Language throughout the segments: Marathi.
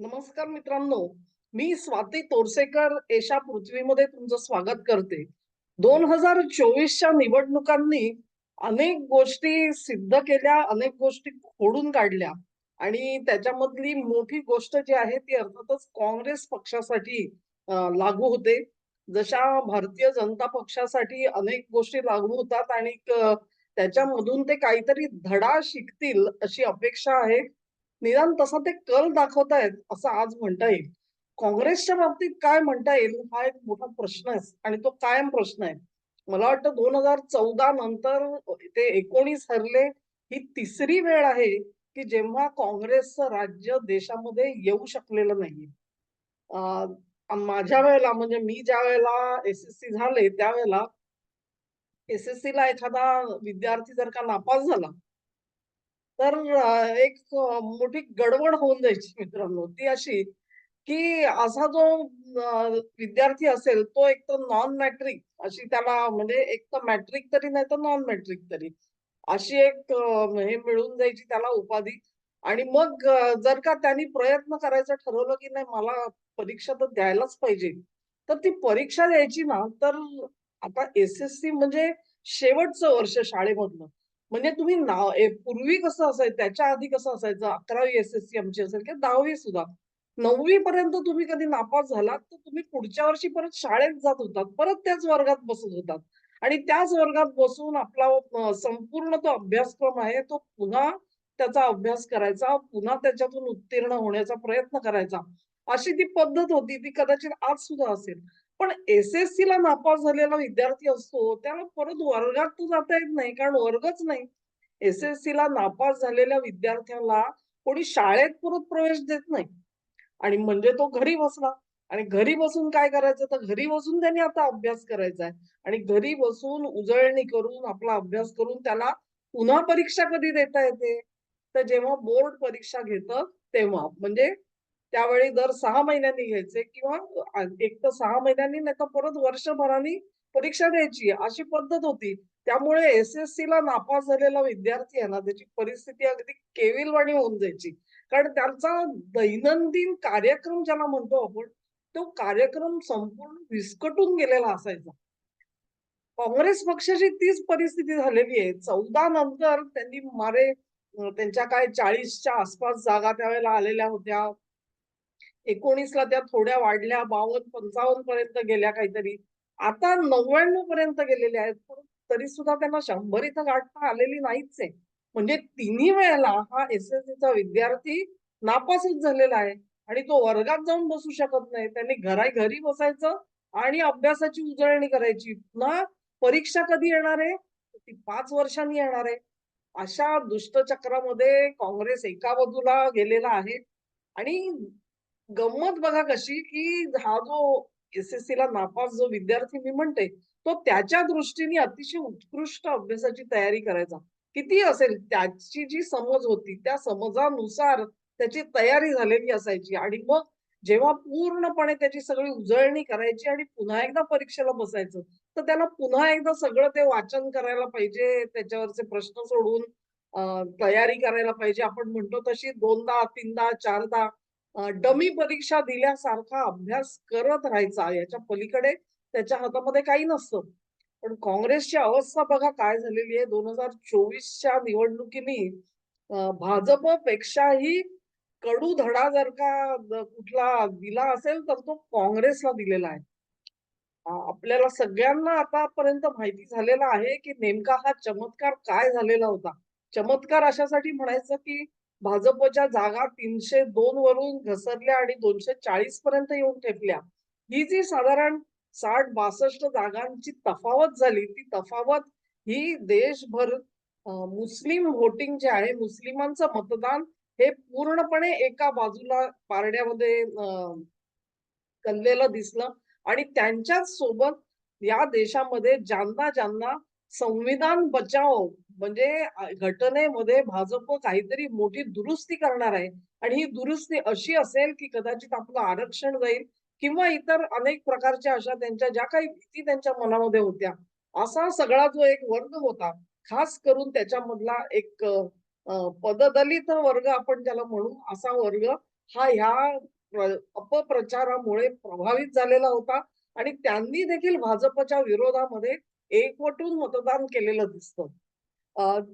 नमस्कार मित्रांनो मी स्वाती तोरसेकर एशा पृथ्वीमध्ये तुमचं स्वागत करते. दोन हजार चोवीसच्या निवडणुकांनी अनेक गोष्टी सिद्ध केल्या अनेक गोष्टी खोडून काढल्या आणि त्याच्यामधली मोठी गोष्ट जी आहे ती अर्थातच काँग्रेस पक्षासाठी लागू होते. जशा भारतीय जनता पक्षासाठी अनेक गोष्टी लागू होतात आणि त्याच्यामधून ते काहीतरी धडा शिकतील अशी अपेक्षा आहे. निदान तसा ते कल दाखवतायत असं आज म्हणता येईल. काँग्रेसच्या बाबतीत काय म्हणता येईल हा एक मोठा प्रश्न आहे आणि तो कायम प्रश्न आहे. मला वाटतं दोन हजार चौदा नंतर ते एकोणीस हरले ही तिसरी वेळ आहे की जेव्हा काँग्रेसचं राज्य देशामध्ये येऊ शकलेलं नाही माझ्या वेळेला म्हणजे मी ज्या वेळेला एस एस सी झाले त्यावेळेला एस एस सी ला एखादा विद्यार्थी जर का नापास झाला तर एक मोठी गडबड होऊन जायची मित्रांनो. ती अशी की असा जो विद्यार्थी असेल तो एक तर नॉन मॅट्रिक अशी त्याला म्हणजे एक तर मॅट्रिक तरी नाही तर नॉन मॅट्रिक तरी. अशी एक हे मिळून जायची त्याला उपाधी. आणि मग जर का त्यांनी प्रयत्न करायचं ठरवलं की नाही मला परीक्षा तर द्यायलाच पाहिजे तर ती परीक्षा द्यायची ना तर आता एस एस सी म्हणजे शेवटचं वर्ष शाळेमधलं. म्हणजे तुम्ही नाव पूर्वी कसं असायचं त्याच्या आधी कसं असायचं अकरावी एस एस सी आमची असेल किंवा दहावी सुद्धा. नववी पर्यंत तुम्ही कधी नापास झालात तर तुम्ही पुढच्या वर्षी परत शाळेत जात होतात परत त्याच वर्गात बसत होतात. आणि त्याच वर्गात बसून आपला संपूर्ण तो अभ्यासक्रम आहे तो पुन्हा त्याचा अभ्यास करायचा पुन्हा त्याच्यातून उत्तीर्ण होण्याचा प्रयत्न करायचा. अशी ती पद्धत होती ती कदाचित आज सुद्धा असेल. पण एस-एस-सी ला नापास झालेला विद्यार्थी असतो, त्याला परत वर्गात तू जाता येत नाही, कारण वर्गच नाही. एस-एस-सी ला नापास झालेल्या विद्यार्थ्याला कोणी शाळेत परत प्रवेश देत नाही. आणि म्हणजे तो घरी बसला. आणि घरी बसून काय करायचं? तर घरी बसून त्यांनी आता अभ्यास करायचा आहे. आणि घरी बसून उजळणी करून आपला अभ्यास करून त्याला पुन्हा परीक्षा कधी देता येते? तर जेव्हा बोर्ड परीक्षा घेतं तेव्हा. म्हणजे त्यावेळी दर सहा महिन्यांनी घ्यायचे किंवा एक तर सहा महिन्यांनी नाही तर परत वर्षभराने परीक्षा द्यायची अशी पद्धत होती त्यामुळे एस एस सी ला नापास झालेला विद्यार्थी आहे ना त्याची परिस्थिती अगदी केविलवाणी होऊन जायची कारण त्यांचा दैनंदिन कार्यक्रम ज्याला म्हणतो आपण, तो कार्यक्रम संपूर्ण विस्कटून गेलेला असायचा. काँग्रेस पक्षाची तीच परिस्थिती झालेली आहे. 14 नंतर त्यांनी मारे त्यांच्या काय 40च्या आसपास जागा त्यावेळेला आलेल्या होत्या. एकोणीसला त्या थोड्या वाढल्या 52-55 पर्यंत गेल्या काहीतरी. आता 99 पर्यंत गेलेल्या आहेत. पण तरी सुद्धा त्यांना शंभर इथं गाठता आलेली नाहीच आहे. म्हणजे तिन्ही वेळेला हा एस-एस-सीचा विद्यार्थी नापासच झालेला आहे आणि तो वर्गात जाऊन बसू शकत नाही. त्यांनी घरा घरी बसायचं आणि अभ्यासाची उजळणी करायची. पुन्हा परीक्षा कधी येणार आहे? ती पाच वर्षांनी येणार आहे. अशा दुष्टचक्रामध्ये काँग्रेस एका बाजूला गेलेला आहे आणि गंमत बघा कशी, की हा जो एस-एस-सीला नापास जो विद्यार्थी मी म्हणते, तो त्याच्या दृष्टीने अतिशय उत्कृष्ट अभ्यासाची तयारी करायचा. कितीही असेल त्याची जी समज होती, त्या समजानुसार त्याची तयारी झालेली असायची आणि मग जेव्हा पूर्णपणे त्याची सगळी उजळणी करायची आणि पुन्हा एकदा परीक्षेला बसायचं, तर त्याला पुन्हा एकदा सगळं ते वाचन करायला पाहिजे, त्याच्यावरचे प्रश्न सोडून तयारी करायला पाहिजे. आपण म्हणतो तशी दोनदा तीनदा चारदा डमी परीक्षा दिल्यासारखा अभ्यास करत राहायचा. याच्या पलीकडे त्याच्या हातामध्ये काही नसतं. पण काँग्रेसची अवस्था बघा काय झालेली आहे. 2024च्या निवडणुकीनी भाजपपेक्षाही कडू धडा जर का कुठला दिला असेल, तर तो काँग्रेसला दिलेला आहे. आपल्याला सगळ्यांना आतापर्यंत माहिती झालेला आहे, की नेमका हा चमत्कार काय झालेला होता. चमत्कार अशासाठी म्हणायचं, की भाजपच्या जागा 302 वरून घसरल्या आणि 240 पर्यंत येऊन ठेपल्या. ही जी साधारण 60-62 जागांची तफावत झाली, ती तफावत ही देशभर मुस्लिम व्होटिंग जे आहे, मुस्लिमांचं मतदान हे पूर्णपणे एका बाजूला पारड्यामध्ये कललेलं दिसलं आणि त्यांच्याच सोबत या देशामध्ये ज्यांना ज्यांना संविधान बचाओ म्हणजे घटनेमध्ये भाजप काहीतरी मोठी दुरुस्ती करणार आहे. आणि ही दुरुस्ती अशी असेल की कदाचित आपलं आरक्षण जाईल किंवा इतर अनेक प्रकारच्या अशा त्यांच्या ज्या काही भीती त्यांच्या मनामध्ये होत्या असा सगळा जो एक वर्ग होता खास करून त्याच्यामधला एक पददलित वर्ग आपण त्याला म्हणू असा वर्ग हा ह्या अपप्रचारामुळे प्रभावित झालेला होता. आणि त्यांनी देखील भाजपच्या विरोधामध्ये एकवटून मतदान केलेलं दिसतं.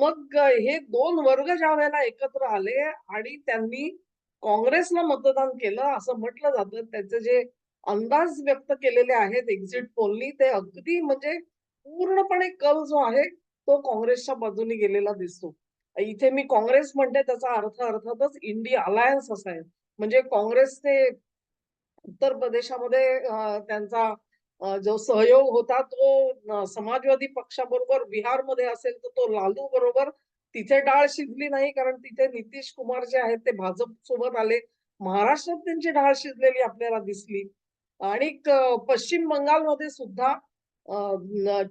मग हे दोन वर्ग ज्या वेळेला एकत्र आले आणि त्यांनी काँग्रेसला मतदान केलं असं म्हटलं जातं त्याचे जे अंदाज व्यक्त केलेले आहेत एक्झिट पोलनी ते अगदी म्हणजे पूर्णपणे कल जो आहे तो काँग्रेसच्या बाजूने गेलेला दिसतो. इथे मी काँग्रेस म्हणते त्याचा अर्थ अर्थातच इंडिया अलायन्स असा आहे. म्हणजे काँग्रेसचे उत्तर प्रदेशामध्ये त्यांचा जो सहयोग होता तो समाजवादी पक्षाबरोबर बिहारमध्ये असेल तर तो लालू बरोबर तिथे डाळ शिजली नाही कारण तिथे नितीश कुमार जे आहेत ते भाजप सोबत आले. महाराष्ट्रात त्यांची डाळ शिजलेली आपल्याला दिसली. आणि पश्चिम बंगालमध्ये सुद्धा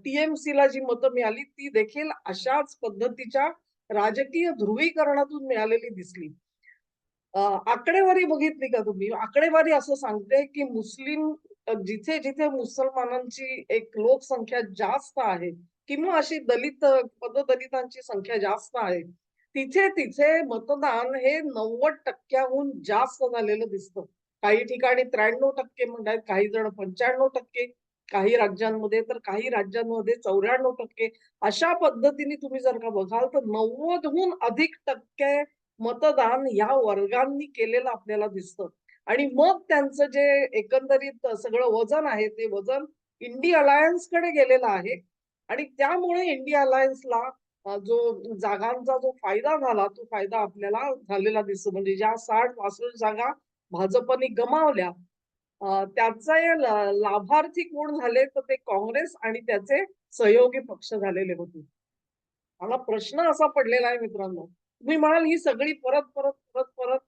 टीएमसी ला जी मतं मिळाली ती देखील अशाच पद्धतीच्या राजकीय ध्रुवीकरणातून मिळालेली दिसली. आकडेवारी बघितली का तुम्ही? आकडेवारी असं सांगते की मुस्लिम जिथे जिथे मुसलमानांची एक लोकसंख्या जास्त आहे किंवा अशी दलित पददलितांची संख्या जास्त आहे तिथे तिथे मतदान हे नव्वद टक्क्याहून जास्त झालेलं दिसतं. काही ठिकाणी त्र्याण्णव टक्के म्हणतात काही जण पंच्याण्णव टक्के काही राज्यांमध्ये तर काही राज्यांमध्ये चौऱ्याण्णव टक्के. अशा पद्धतीने तुम्ही जर का बघाल तर नव्वदहून अधिक टक्के मतदान या वर्गांनी केलेलं आपल्याला दिसतं. आणि मग त्यांचं जे एकंदरीत सगळं वजन आहे ते वजन इंडिया अलायन्सकडे गेलेलं आहे. आणि त्यामुळे इंडिया अलायन्सला जो जागांचा जो फायदा झाला तो फायदा आपल्याला झालेला दिसतो. म्हणजे ज्या साठ पासष्ट जागा भाजपने गमावल्या त्याचा त्याचे लाभार्थी कोण झाले तर ते काँग्रेस आणि त्याचे सहयोगी पक्ष झालेले होते. मला प्रश्न असा पडलेला आहे मित्रांनो. तुम्ही म्हणाल ही सगळी परत परत परत परत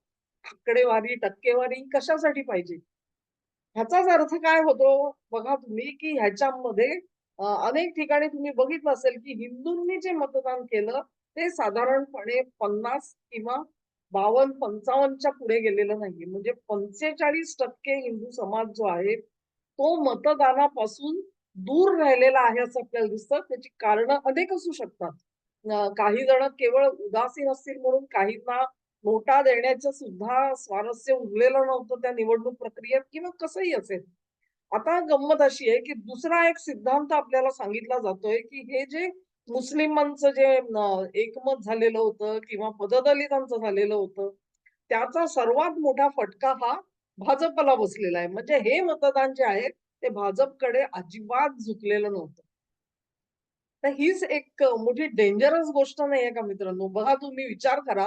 आकडेवारी टक्केवारी कशासाठी पाहिजे? ह्याचाच अर्थ काय होतो? बघा तुम्ही की ह्याच्यामध्ये अनेक ठिकाणी तुम्ही बघितलं असेल की हिंदूंनी जे मतदान केलं ते साधारणपणे पन्नास किंवा बावन्न पंचावन्नच्या पुढे गेलेलं नाहीये. म्हणजे पंचेचाळीस टक्के हिंदू समाज जो आहे तो मतदानापासून दूर राहिलेला आहे असं आपल्याला दिसतं. त्याची कारण अनेक असू शकतात. काही जण केवळ उदासीन असतील म्हणून काहींना नोटा देण्याचं सुद्धा स्वारस्य उरलेलं नव्हतं त्या निवडणूक प्रक्रियेत किंवा कसंही असेल. आता गंमत अशी आहे की दुसरा एक सिद्धांत आपल्याला सांगितला जातोय की हे जे मुस्लिमांचं जे एकमत झालेलं होतं किंवा पददलितांचं झालेलं होतं त्याचा सर्वात मोठा फटका हा भाजपला बसलेला आहे. म्हणजे हे मतदान जे आहे ते भाजपकडे अजिबात झुकलेलं नव्हतं. तर हीच एक मोठी डेंजरस गोष्ट नाहीये का मित्रांनो? बघा तुम्ही विचार करा.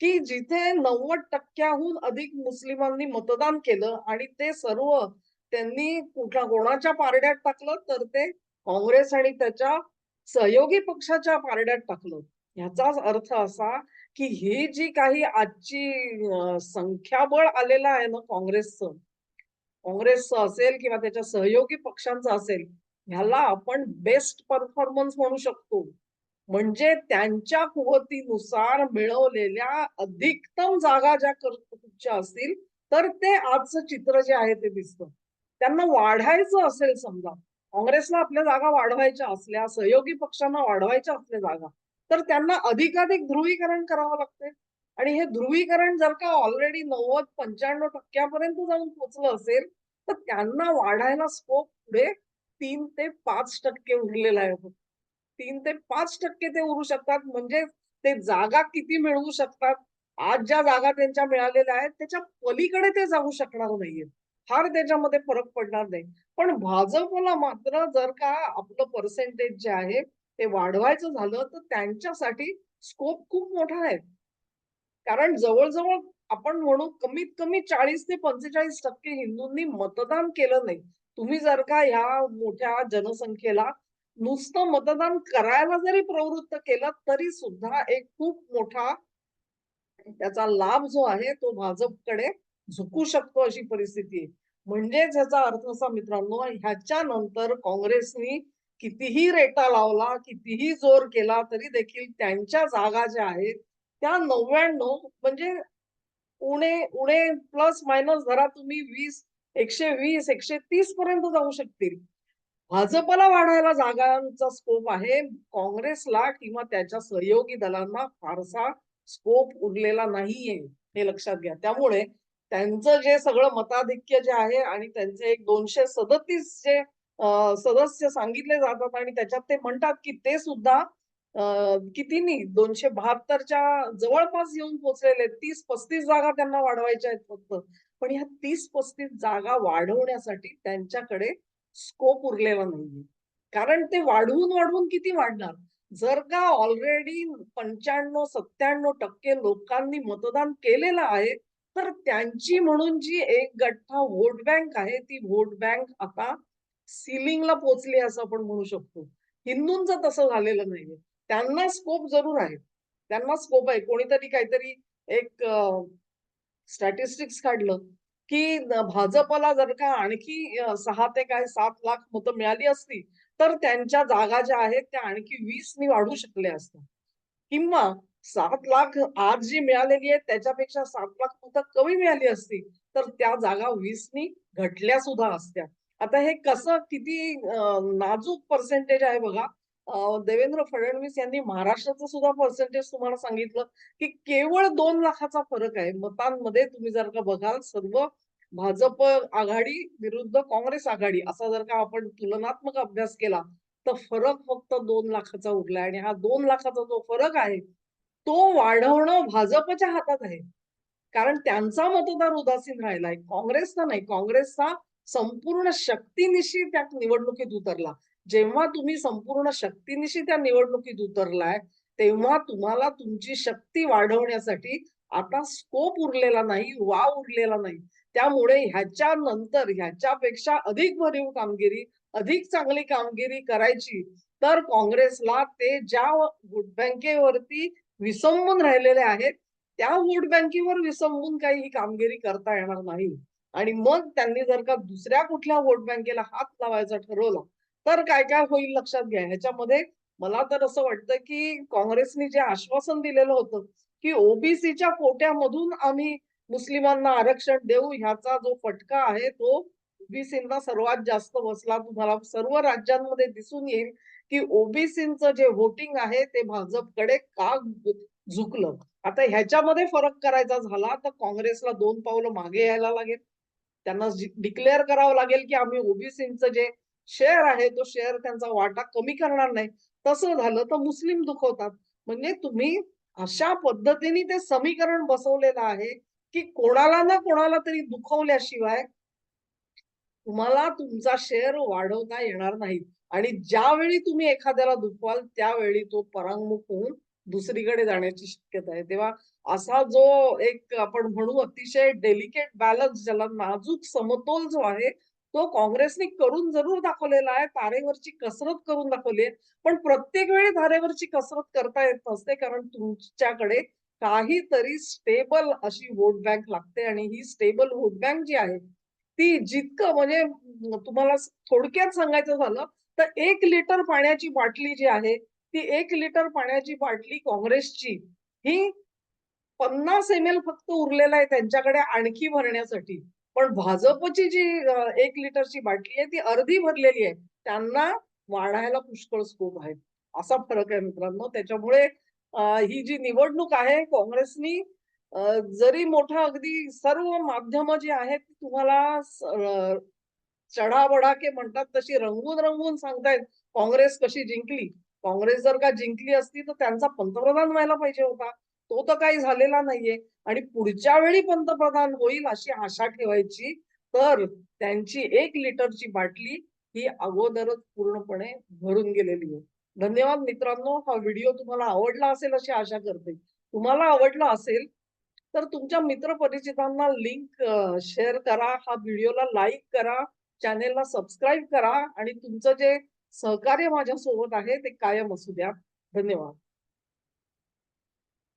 की जिथे नव्वद टक्क्याहून अधिक मुस्लिमांनी मतदान केलं आणि ते सर्व त्यांनी कुठल्या कोणाच्या पारड्यात टाकलं तर ते काँग्रेस आणि त्याच्या सहयोगी पक्षाच्या पारड्यात टाकलं. ह्याचाच अर्थ असा की ही जी काही आजची संख्याबळ आलेलं आहे ना काँग्रेसचं काँग्रेसचं असेल किंवा त्याच्या सहयोगी पक्षांचं असेल ह्याला आपण बेस्ट परफॉर्मन्स म्हणू शकतो. म्हणजे त्यांच्या कुवतीनुसार मिळवलेल्या अधिकतम जागा ज्या कर्तृत्वच्या असतील तर ते आजचं चित्र जे आहे ते दिसतं. त्यांना वाढायचं असेल समजा काँग्रेसला आपल्या जागा वाढवायच्या असल्या सहयोगी पक्षांना वाढवायच्या असल्या जागा तर त्यांना अधिकाधिक ध्रुवीकरण करावं लागते. आणि हे ध्रुवीकरण जर का ऑलरेडी नव्वद पंच्याण्णव टक्क्यापर्यंत जाऊन पोचलं असेल तर त्यांना वाढायला स्कोप पुढे तीन ते पाच टक्के उरलेला आहे. तीन ते पाच टक्के ते उरू शकतात. म्हणजे ते जागा किती मिळवू शकतात? आज ज्या जागा त्यांच्या मिळालेल्या आहेत त्याच्या पलीकडे ते जाऊ शकणार नाहीये फार त्याच्यामध्ये फरक पडणार नाही. पण भाजपला मात्र जर का आपलं पर्सेंटेज जे आहे ते वाढवायचं झालं तर त्यांच्यासाठी स्कोप खूप मोठा आहे. कारण जवळजवळ आपण म्हणू कमीत कमी चाळीस ते पंचेचाळीस टक्के हिंदूंनी मतदान केलं नाही. तुम्ही जर का ह्या मोठ्या जनसंख्येला नुसतं मतदान करायला जरी प्रवृत्त केलं तरी सुद्धा एक खूप मोठा त्याचा लाभ जो आहे तो भाजपकडे झुकू शकतो अशी परिस्थिती म्हणजेच ह्याचा अर्थ असा मित्रांनो ह्याच्या नंतर काँग्रेसनी कितीही रेटा लावला कितीही जोर केला तरी देखील त्यांच्या जागा ज्या आहेत त्या नव्याण्णव म्हणजे उणे उणे प्लस मायनस धरा तुम्ही वीस एकशे वीस एकशे तीस पर्यंत जाऊ शकतील. भाजपला वाढायला जागांचा स्कोप आहे. काँग्रेसला किंवा त्याच्या सहयोगी दलांना फारसा स्कोप उरलेला नाहीये हे लक्षात घ्या. त्यामुळे त्यांचं जे सगळं मताधिक्य जे आहे आणि त्यांचे एक दोनशे सदतीस जे सदस्य सांगितले जातात आणि त्याच्यात ते म्हणतात की ते सुद्धा कितीनी? दोनशे बहात्तरच्या जवळपास येऊन पोहोचलेले तीस पस्तीस जागा त्यांना वाढवायच्या आहेत फक्त. पण ह्या तीस पस्तीस जागा वाढवण्यासाठी त्यांच्याकडे स्कोप उरलेला नाहीये. कारण ते वाढवून वाढवून किती वाढणार? जर का ऑलरेडी पंच्याण्णव सत्त्याण्णव टक्के लोकांनी मतदान केलेलं आहे तर त्यांची म्हणून जी एक गठ्ठा वोट बँक आहे ती वोट बँक आता सिलिंगला पोचली असं आपण म्हणू शकतो. हिंदूंचं तसं झालेलं नाहीये. त्यांना स्कोप जरूर आहे. त्यांना स्कोप आहे. कोणीतरी काहीतरी एक स्टॅटिस्टिक्स काढलं. की भाजपला जर का आणखी सहा ते काय सात लाख मतं मिळाली असती तर त्यांच्या जागा ज्या आहेत त्या आणखी वीसनी वाढू शकल्या असत्या किंवा सात लाख आज जी मिळालेली आहे त्याच्यापेक्षा सात लाख मतं कमी मिळाली असती तर त्या जागा वीसनी घटल्या सुद्धा असत्या. आता हे कसं किती नाजूक पर्सेंटेज आहे बघा. देवेंद्र फडणवीस यांनी महाराष्ट्राचं सुद्धा पर्सेंटेज तुम्हाला सांगितलं की केवळ दोन लाखाचा फरक आहे. मतांमध्ये तुम्ही जर का बघाल सर्व भाजप आघाडी विरुद्ध काँग्रेस आघाडी असा जर का आपण तुलनात्मक अभ्यास केला तर फरक फक्त दोन लाखाचा उरलाय. आणि हा दोन लाखाचा जो फरक आहे तो वाढवणं भाजपच्या हातात आहे. कारण त्यांचा मतदार उदासीन राहिलाय. काँग्रेसचा नाही काँग्रेसचा संपूर्ण शक्तीनिशी त्या निवडणुकीत उतरला. जेव्हा तुम्ही संपूर्ण शक्तीनिशी त्या निवडणुकीत उतरलाय तेव्हा तुम्हाला तुमची शक्ती वाढवण्यासाठी आता स्कोप उरलेला नाही वाव उरलेला नाही. त्यामुळे ह्याच्या नंतर ह्याच्यापेक्षा अधिक भरीव कामगिरी अधिक चांगली कामगिरी करायची तर काँग्रेसला ते ज्या वोट बँकेवरती विसंबून राहिलेले आहेत त्या वोट बँकेवर विसंबून काही ही कामगिरी करता येणार नाही. आणि मग त्यांनी जर का दुसऱ्या कुठल्या वोट बँकेला हात लावायचा ठरवला तर काय काय होईल लक्षात घ्या. ह्याच्यामध्ये मला तर असं वाटतं की काँग्रेसने जे आश्वासन दिलेलं होतं की ओबीसीच्या कोट्यामधून आम्ही मुस्लिमांना आरक्षण देऊ ह्याचा जो फटका आहे तो ओबीसींना सर्वात जास्त बसला. तुम्हाला सर्व राज्यांमध्ये दिसून येईल की ओबीसींचं जे वोटिंग आहे ते भाजपकडे का झुकलं? आता ह्याच्यामध्ये फरक करायचा झाला तर काँग्रेसला दोन पावलं मागे यायला लागेल. त्यांना डिक्लेअर करावं लागेल की आम्ही ओबीसींचं जे शेअर आहे तो शेअर त्यांचा वाटा कमी करणार नाही. तसं झालं तर मुस्लिम दुखवतात. म्हणजे तुम्ही अशा पद्धतीने ते समीकरण बसवलेलं आहे की कोणाला ना कोणाला तरी दुखवल्याशिवाय तुम्हाला तुमचा शेअर वाढवता येणार नाही. आणि ज्यावेळी तुम्ही एखाद्याला दुखवाल त्यावेळी तो परांगमुख होऊन दुसरीकडे जाण्याची शक्यता आहे. तेव्हा असा जो एक आपण म्हणू अतिशय डेलिकेट बॅलन्स ज्याला नाजूक समतोल जो आहे तो काँग्रेसने करून जरूर दाखवलेला आहे. तारेवरची कसरत करून दाखवली आहे. पण प्रत्येक वेळी तारेवरची कसरत करता येत नसते कारण तुमच्याकडे काहीतरी स्टेबल अशी वोट बँक लागते आणि ही स्टेबल वोट बँक जी आहे ती जितकं म्हणजे तुम्हाला थोडक्यात सांगायचं झालं तर एक लिटर पाण्याची बाटली जी आहे ती एक लिटर पाण्याची बाटली काँग्रेसची ही पन्नास एम एल फक्त उरलेला आहे त्यांच्याकडे आणखी भरण्यासाठी. पण भाजपची जी एक लिटरची बाटली आहे ती अर्धी भरलेली आहे. त्यांना वाढायला पुष्कळ स्कोप आहे असा फरक आहे मित्रांनो. त्याच्यामुळे ही जी निवडणूक आहे काँग्रेसनी जरी मोठा अगदी सर्व माध्यम जी आहेत तुम्हाला चढाबडा के म्हणतात तशी रंगून रंगून सांगतायत काँग्रेस कशी जिंकली. काँग्रेस जर का जिंकली असती तर त्यांचा पंतप्रधान व्हायला पाहिजे होता. तो तर काही झालेला नाहीये. आणि पुढच्या वेळी पंतप्रधान होईल अशी आशा ठेवायची तर त्यांची एक लिटरची बाटली ही अगोदरच पूर्णपणे भरून गेलेली आहे. धन्यवाद मित्रांनो हा व्हिडिओ तुम्हाला आवडला असेल अशी आशा करते. तुम्हाला आवडला असेल तर तुमच्या मित्र परिचितांना लिंक शेअर करा हा व्हिडिओला लाईक करा चॅनेलला सबस्क्राईब करा आणि तुमचं जे सहकार्य माझ्यासोबत आहे ते कायम असू द्या. धन्यवाद.